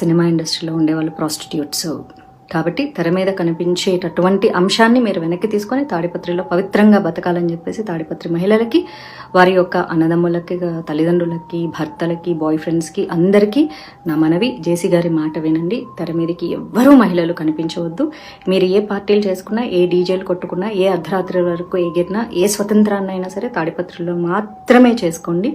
Cinema ఇండస్ట్రీలో ఉండేవాళ్ళు prostitutes. కాబట్టి తెర మీద కనిపించేటటువంటి అంశాన్ని మీరు వెనక్కి తీసుకొని తాడిపత్రిలో పవిత్రంగా బతకాలని చెప్పేసి తాడిపత్రి మహిళలకి వారి యొక్క అన్నదమ్ములకి తల్లిదండ్రులకి భర్తలకి బాయ్ ఫ్రెండ్స్కి అందరికీ నా మనవి. జేసీ గారి మాట వినండి. తెర మీదకి ఎవ్వరూ మహిళలు కనిపించవద్దు. మీరు ఏ పార్టీలు చేసుకున్నా ఏ డీజేలు కొట్టుకున్నా ఏ అర్ధరాత్రి వరకు ఎగిరినా ఏ స్వతంత్రాన్నైనా సరే తాడిపత్రిలో మాత్రమే చేసుకోండి.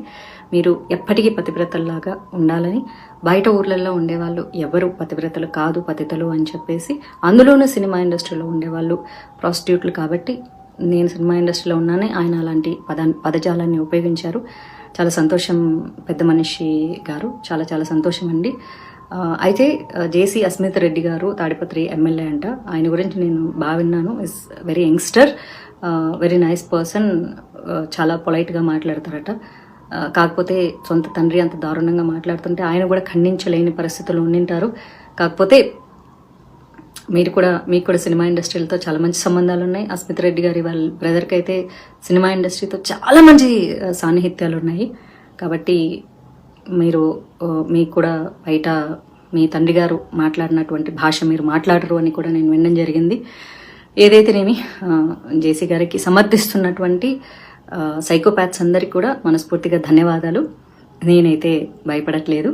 మీరు ఎప్పటికీ పతివ్రతల్లాగా ఉండాలని. బయట ఊర్లలో ఉండేవాళ్ళు ఎవరు పతివ్రతలు కాదు పతితలు అని చెప్పేసి అందులోనూ సినిమా ఇండస్ట్రీలో ఉండేవాళ్ళు ప్రాస్టిట్యూట్లు కాబట్టి నేను సినిమా ఇండస్ట్రీలో ఉన్నానే ఆయన అలాంటి పద పదజాలాన్ని ఉపయోగించారు. చాలా సంతోషం పెద్ద మనిషి గారు. చాలా చాలా సంతోషం అండి. అయితే జేసీ అస్మిత్ రెడ్డి గారు తాడిపత్రి ఎమ్మెల్యే అంట. ఆయన గురించి నేను బాగా విన్నాను. Is very youngster very nice person చాలా పొలైట్గా మాట్లాడతారట. కాకపోతే సొంత తండ్రి అంత దారుణంగా మాట్లాడుతుంటే ఆయన కూడా ఖండించలేని పరిస్థితులు ఉండింటారు కాకపోతే మీరు కూడా మీకు కూడా సినిమా ఇండస్ట్రీలతో చాలా మంచి సంబంధాలు ఉన్నాయి. అస్మిత్ రెడ్డి గారి వాళ్ళ బ్రదర్కి అయితే సినిమా ఇండస్ట్రీతో చాలా మంచి సాన్నిహిత్యాలు ఉన్నాయి. కాబట్టి మీరు మీకు కూడా బయట మీ తండ్రి గారు మాట్లాడినటువంటి భాష మీరు మాట్లాడరు అని కూడా నేను వినడం జరిగింది. ఏదైతేనేమి జేసీ గారికి సమర్థిస్తున్నటువంటి సైకోపాత్స్ అందరికీ కూడా మనస్ఫూర్తిగా ధన్యవాదాలు. నేనైతే భయపడట్లేదు.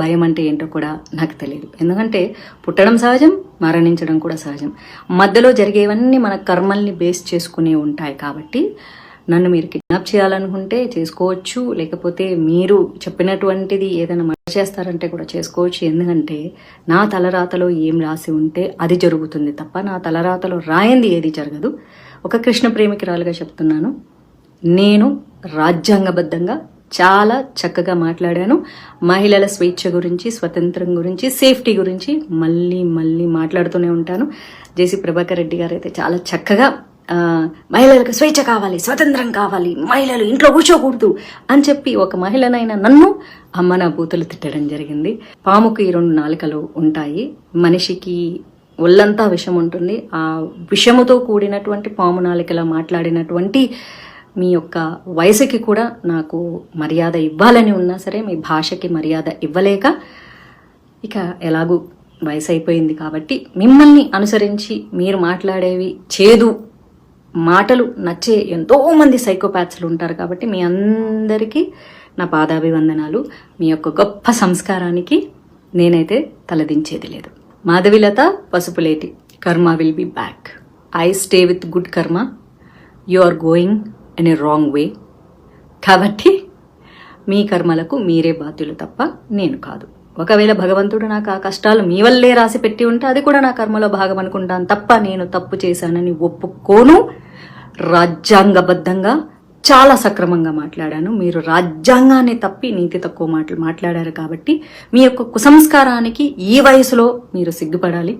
భయం అంటే ఏంటో కూడా నాకు తెలియదు. ఎందుకంటే పుట్టడం సహజం మరణించడం కూడా సహజం. మధ్యలో జరిగేవన్నీ మన కర్మల్ని బేస్ చేసుకునే ఉంటాయి కాబట్టి నన్ను మీరు కిడ్నాప్ చేయాలనుకుంటే చేసుకోవచ్చు. లేకపోతే మీరు చెప్పినటువంటిది ఏదైనా మర్డర్ చేస్తారంటే కూడా చేసుకోవచ్చు. ఎందుకంటే నా తలరాతలో ఏం రాసి ఉంటే అది జరుగుతుంది తప్ప నా తలరాతలో రాయింది ఏది జరగదు. ఒక కృష్ణ ప్రేమికురాలుగా చెప్తున్నాను. నేను రాజ్యాంగబద్ధంగా చాలా చక్కగా మాట్లాడాను. మహిళల స్వేచ్ఛ గురించి స్వతంత్రం గురించి సేఫ్టీ గురించి మళ్ళీ మళ్ళీ మాట్లాడుతూనే ఉంటాను. జేసీ ప్రభాకర్ రెడ్డి గారు అయితే చాలా చక్కగా మహిళలకు స్వేచ్ఛ కావాలి స్వతంత్రం కావాలి మహిళలు ఇంట్లో కూర్చోకూడదు అని చెప్పి ఒక మహిళనైనా నన్ను అమ్మ నా బూతులు తిట్టడం జరిగింది. పాముకి ఈ రెండు నాలుకలు ఉంటాయి. మనిషికి ఒళ్ళంతా విషం ఉంటుంది. ఆ విషముతో కూడినటువంటి పాము నాలికలా మాట్లాడినటువంటి మీ యొక్క వయసుకి కూడా నాకు మర్యాద ఇవ్వాలని ఉన్నా సరే మీ భాషకి మర్యాద ఇవ్వలేక ఇక ఎలాగూ వయసు అయిపోయింది కాబట్టి మిమ్మల్ని అనుసరించి మీరు మాట్లాడేవి చేదు మాటలు నచ్చే ఎంతోమంది సైకోపాత్స్లు ఉంటారు కాబట్టి మీ అందరికీ నా పాదాభివందనాలు. మీ యొక్క గొప్ప సంస్కారానికి నేనైతే తలదించేది లేదు. Madhavilatha Pasupuleti karma will be back. I stay with good karma. You are going in a wrong way కాబట్టి మీ కర్మలకు మీరే బాధ్యులు తప్ప నేను కాదు. ఒకవేళ భగవంతుడు నాకు ఆ కష్టాలు మీ వల్లే రాసి పెట్టి ఉంటే అది కూడా నా కర్మలో భాగం అనుకుంటాను తప్ప నేను తప్పు చేశానని ఒప్పుకోను. రాజ్యాంగబద్ధంగా చాలా సక్రమంగా మాట్లాడాను. మీరు రాజ్యాంగాన్ని తప్పి నీతి తక్కువ మాటలు మాట్లాడారు కాబట్టి మీ యొక్క కుసంస్కారానికి ఈ వయసులో మీరు సిగ్గుపడాలి.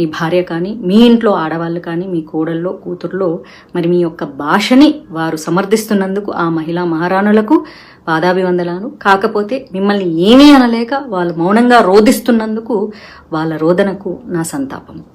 మీ భార్య కానీ మీ ఇంట్లో ఆడవాళ్ళు కానీ మీ కోడల్లో కూతుర్లో మరి మీ యొక్క భాషని వారు సమర్థిస్తున్నందుకు ఆ మహిళా మహారాణులకు పాదాభివందనాలు. కాకపోతే మిమ్మల్ని ఏమీ అనలేక వాళ్ళు మౌనంగా రోధిస్తున్నందుకు వాళ్ళ రోదనకు నా సంతాపం